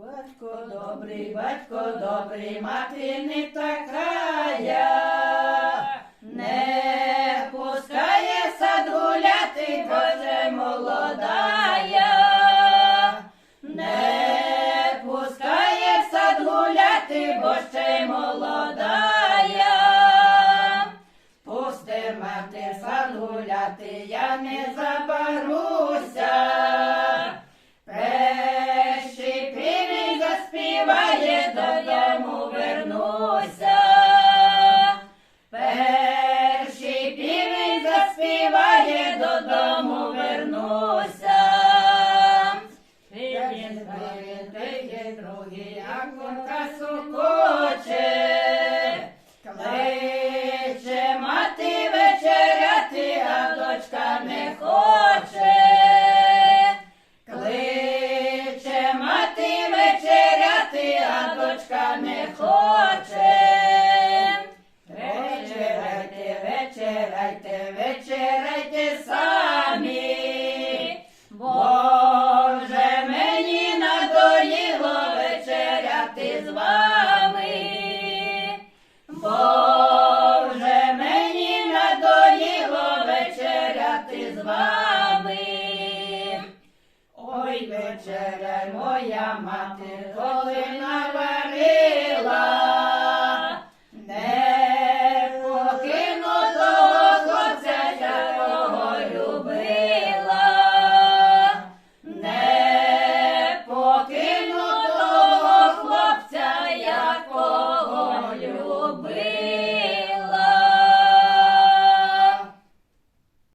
Батько добрий, батько добрий, мати не такая, не пускає сад гуляти, Боже молодая, не пускає сад гуляти, бо ще молодая. Пусти мати сад гуляти, я не заберуся. Додому вернуся. ти є другий, як курка сукоче. Вечеряйте, вечеряйте самі, бо вже мені надоїло вечеряти з вами. Бо вже мені надоїло вечеряти з вами. Ой, вечеря, моя мати, коли наварила,